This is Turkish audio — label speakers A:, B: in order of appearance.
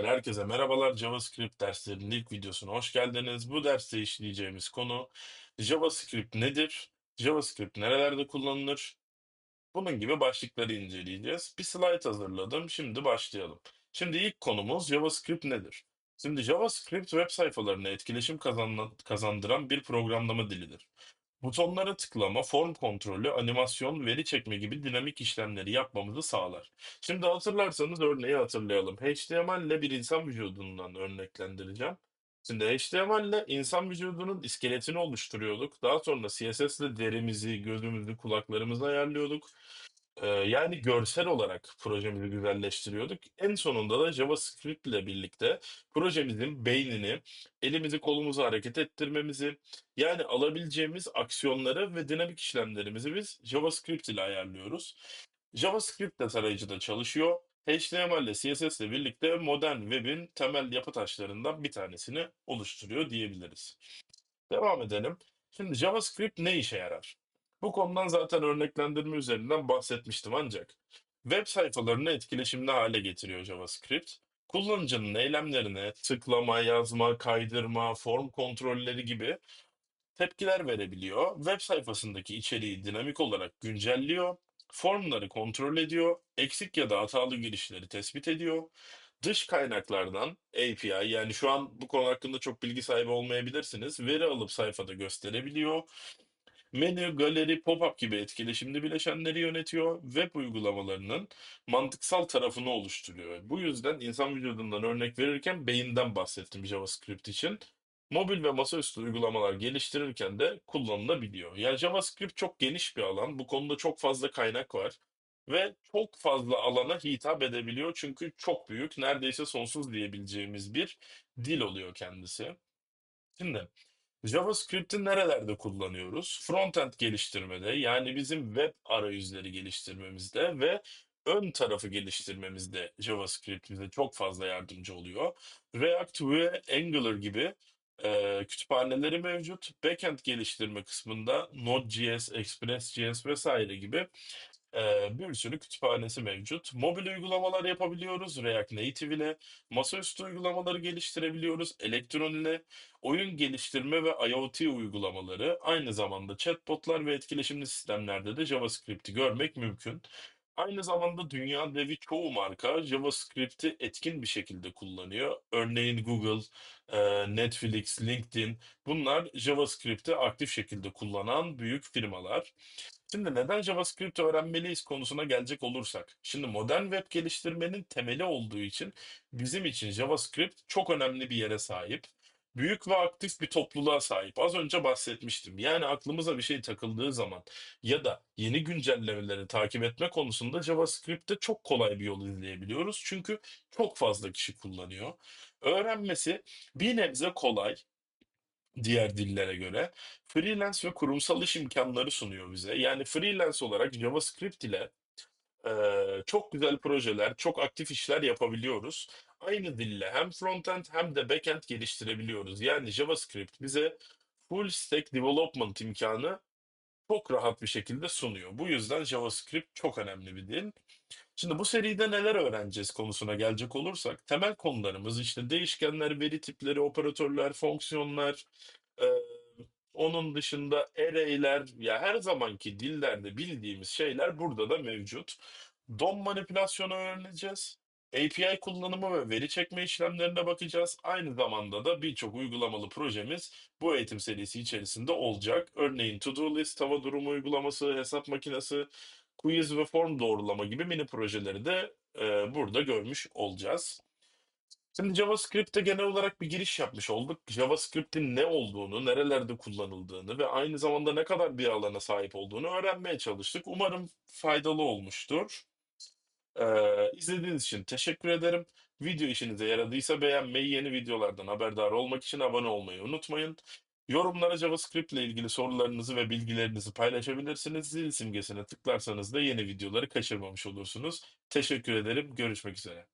A: Herkese merhabalar. JavaScript derslerinin ilk videosuna hoş geldiniz. Bu derste işleyeceğimiz konu JavaScript nedir? JavaScript nerelerde kullanılır? Bunun gibi başlıkları inceleyeceğiz. Bir slide hazırladım. Şimdi başlayalım. Şimdi ilk konumuz JavaScript nedir? Şimdi JavaScript web sayfalarına etkileşim kazan- kazandıran bir programlama dilidir. Butonlara tıklama, form kontrolü, animasyon, veri çekme gibi dinamik işlemleri yapmamızı sağlar. Şimdi hatırlarsanız örneği hatırlayalım. HTML ile bir insan vücudundan örneklendireceğim. Şimdi HTML ile insan vücudunun iskeletini oluşturuyorduk. Daha sonra CSS ile derimizi, gözümüzü, kulaklarımızı ayarlıyorduk. Yani görsel olarak projemizi güzelleştiriyorduk. En sonunda da JavaScript ile birlikte projemizin beynini, elimizi kolumuzu hareket ettirmemizi, yani alabileceğimiz aksiyonları ve dinamik işlemlerimizi biz JavaScript ile ayarlıyoruz. JavaScript de tarayıcıda çalışıyor. HTML ile CSS ile birlikte modern web'in temel yapı taşlarından bir tanesini oluşturuyor diyebiliriz. Devam edelim. Şimdi JavaScript ne işe yarar? Bu konudan zaten örneklendirme üzerinden bahsetmiştim ancak web sayfalarını etkileşimli hale getiriyor JavaScript. Kullanıcının eylemlerine tıklama, yazma, kaydırma, form kontrolleri gibi tepkiler verebiliyor. Web sayfasındaki içeriği dinamik olarak güncelliyor. Formları kontrol ediyor. Eksik ya da hatalı girişleri tespit ediyor. Dış kaynaklardan API yani şu an bu konu hakkında çok bilgi sahibi olmayabilirsiniz. Veri alıp sayfada gösterebiliyor. Menü, galeri, pop-up gibi etkileşimli bileşenleri yönetiyor. Web uygulamalarının mantıksal tarafını oluşturuyor. Bu yüzden insan vücudundan örnek verirken beyinden bahsettim JavaScript için. Mobil ve masaüstü uygulamalar geliştirirken de kullanılabiliyor. Yani JavaScript çok geniş bir alan. Bu konuda çok fazla kaynak var. Ve çok fazla alana hitap edebiliyor. Çünkü çok büyük, neredeyse sonsuz diyebileceğimiz bir dil oluyor kendisi. Şimdi JavaScript'i nerelerde kullanıyoruz? Frontend geliştirmede, yani bizim web arayüzleri geliştirmemizde ve ön tarafı geliştirmemizde JavaScript bize çok fazla yardımcı oluyor. React ve Angular gibi e, kütüphaneleri mevcut. Backend geliştirme kısmında Node.js, Express.js vesaire gibi bir sürü kütüphanesi mevcut. Mobil uygulamalar yapabiliyoruz React Native ile. Masaüstü uygulamaları geliştirebiliyoruz Electron ile. Oyun geliştirme ve IoT uygulamaları aynı zamanda chatbotlar ve etkileşimli sistemlerde de JavaScript'i görmek mümkün. Aynı zamanda dünya devi çoğu marka JavaScript'i etkin bir şekilde kullanıyor. Örneğin Google, e, Netflix, LinkedIn bunlar JavaScript'i aktif şekilde kullanan büyük firmalar. Şimdi neden JavaScript öğrenmeliyiz konusuna gelecek olursak. Şimdi modern web geliştirmenin temeli olduğu için bizim için JavaScript çok önemli bir yere sahip. Büyük ve aktif bir topluluğa sahip. Az önce bahsetmiştim. Yani aklımıza bir şey takıldığı zaman ya da yeni güncellemeleri takip etme konusunda JavaScript'te çok kolay bir yol izleyebiliyoruz. Çünkü çok fazla kişi kullanıyor. Öğrenmesi bir nebze kolay diğer dillere göre. Freelance ve kurumsal iş imkanları sunuyor bize. Yani freelance olarak JavaScript ile çok güzel projeler, çok aktif işler yapabiliyoruz. Aynı dille hem frontend hem de backend geliştirebiliyoruz. Yani JavaScript bize full stack development imkanı çok rahat bir şekilde sunuyor. Bu yüzden JavaScript çok önemli bir dil. Şimdi bu seride neler öğreneceğiz konusuna gelecek olursak temel konularımız işte değişkenler, veri tipleri, operatörler, fonksiyonlar, onun dışında array'ler ya her zamanki dillerde bildiğimiz şeyler burada da mevcut. DOM manipülasyonu öğreneceğiz. API kullanımı ve veri çekme işlemlerine bakacağız. Aynı zamanda da birçok uygulamalı projemiz bu eğitim serisi içerisinde olacak. Örneğin To-Do List, hava durumu uygulaması, hesap makinesi, quiz ve form doğrulama gibi mini projeleri de e, burada görmüş olacağız. Şimdi JavaScript'te genel olarak bir giriş yapmış olduk. JavaScript'in ne olduğunu, nerelerde kullanıldığını ve aynı zamanda ne kadar bir alana sahip olduğunu öğrenmeye çalıştık. Umarım faydalı olmuştur. Ee, izlediğiniz için teşekkür ederim. Video işinize yaradıysa beğenmeyi, yeni videolardan haberdar olmak için abone olmayı unutmayın. Yorumlara JavaScript ile ilgili sorularınızı ve bilgilerinizi paylaşabilirsiniz. Zil simgesine tıklarsanız da yeni videoları kaçırmamış olursunuz. Teşekkür ederim. Görüşmek üzere.